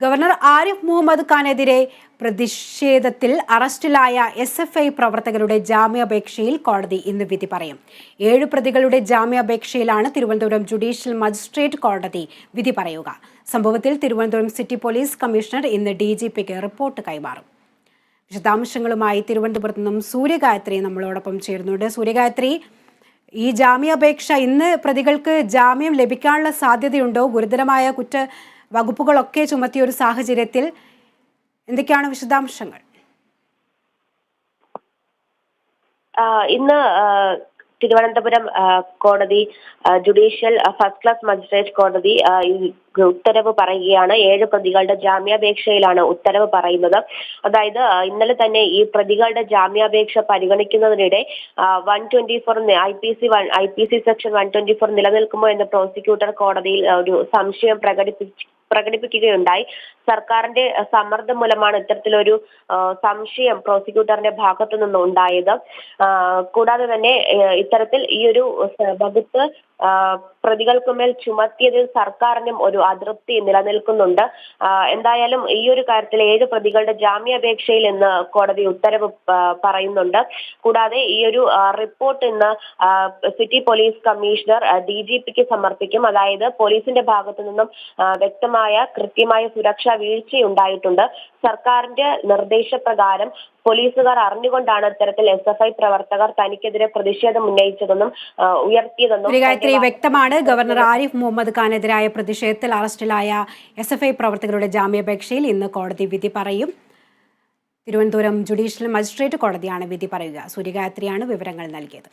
Governor Arif Muhammad ഖാനെതിരെ പ്രതിഷേധത്തിൽ അറസ്റ്റിലായ S F I പ്രവർത്തകരുടെ ജാമ്യാപേക്ഷയിൽ കോടതി ഇന്ന് വിധി പറയും. ഏഴ് പ്രതികളുടെ ജാമ്യാപേക്ഷയിലാണ് തിരുവനന്തപുരം ജുഡീഷ്യൽ മജിസ്ട്രേറ്റ് കോടതി വിധി പറയുക. സംഭവത്തിൽ തിരുവനന്തപുരം സിറ്റി പോലീസ് കമ്മീഷണർ ഇന്ന് ഡി ജി പിക്ക് റിപ്പോർട്ട് കൈമാറും. വിശദാംശങ്ങളുമായി തിരുവനന്തപുരത്ത് നിന്നും സൂര്യഗായത്രി നമ്മളോടൊപ്പം ചേരുന്നുണ്ട്. സൂര്യഗായത്രി ഈ ജാമ്യാപേക്ഷ ഇന്ന് പ്രതികൾക്ക് ജാമ്യം ലഭിക്കാനുള്ള സാധ്യതയുണ്ടോ? ഗുരുതരമായ കുറ്റ വകുപ്പുകളൊക്കെ ചുമത്തിയ ഒരു സാഹചര്യത്തിൽ എന്തൊക്കെയാണ് വിശദാംശങ്ങൾ? ഇന്ന് തിരുവനന്തപുരം കോടതി ജുഡീഷ്യൽ ഫസ്റ്റ് ക്ലാസ് മജിസ്ട്രേറ്റ് കോടതി ഉത്തരവ് പറയുകയാണ്. ഏഴ് പ്രതികളുടെ ജാമ്യാപേക്ഷയിലാണ് ഉത്തരവ് പറയുന്നത്. അതായത് ഇന്നലെ തന്നെ ഈ പ്രതികളുടെ ജാമ്യാപേക്ഷ പരിഗണിക്കുന്നതിനിടെ one twenty four I P C one I P C section one twenty four നിലനിൽക്കുമോ എന്ന് പ്രോസിക്യൂട്ടർ കോടതിയിൽ ഒരു സംശയം പ്രകടിപ്പിച്ചു പ്രകടിപ്പിക്കുകയുണ്ടായി. സർക്കാരിന്റെ സമ്മർദ്ദം മൂലമാണ് ഇത്തരത്തിലൊരു സംശയം പ്രോസിക്യൂട്ടറിന്റെ ഭാഗത്തു നിന്ന് ഉണ്ടായത് കൂടാതെ തന്നെ ഇത്തരത്തിൽ ഈ ഒരു വകുപ്പ് പ്രതികൾക്കുമേൽ ചുമത്തിയതിൽ സർക്കാരിനും ഒരു അതൃപ്തി നിലനിൽക്കുന്നുണ്ട്. എന്തായാലും ഈ ഒരു കാര്യത്തിൽ ഏഴ് പ്രതികളുടെ ജാമ്യാപേക്ഷയിൽ ഇന്ന് കോടതി ഉത്തരവ് പറയുന്നുണ്ട്. കൂടാതെ ഈ ഒരു റിപ്പോർട്ട് ഇന്ന് city police commissioner D G പിക്ക് സമർപ്പിക്കും. അതായത് പോലീസിന്റെ ഭാഗത്തു നിന്നും ആഹ് വ്യക്തമായ കൃത്യമായ സുരക്ഷാ വീഴ്ചയുണ്ടായിട്ടുണ്ട്. സർക്കാരിന്റെ നിർദ്ദേശപ്രകാരം പോലീസുകാർ അറിഞ്ഞുകൊണ്ടാണ് ഇത്തരത്തിൽ എസ് എഫ് ഐ പ്രവർത്തകർ തനിക്കെതിരെ പ്രതിഷേധം ഉന്നയിച്ചതെന്നും ഉയർത്തിയതെന്നും ഗായത്രി വ്യക്തമാണ്. ഗവർണർ ആരിഫ് മുഹമ്മദ് ഖാനെതിരായ പ്രതിഷേധത്തിൽ അറസ്റ്റിലായ എസ് എഫ് ഐ പ്രവർത്തകരുടെ ജാമ്യാപേക്ഷയിൽ ഇന്ന് കോടതി വിധി പറയും. തിരുവനന്തപുരം ജുഡീഷ്യൽ മജിസ്ട്രേറ്റ് കോടതിയാണ് വിധി പറയുക. സൂര്യഗായത്രിയാണ് വിവരങ്ങൾ നൽകിയത്.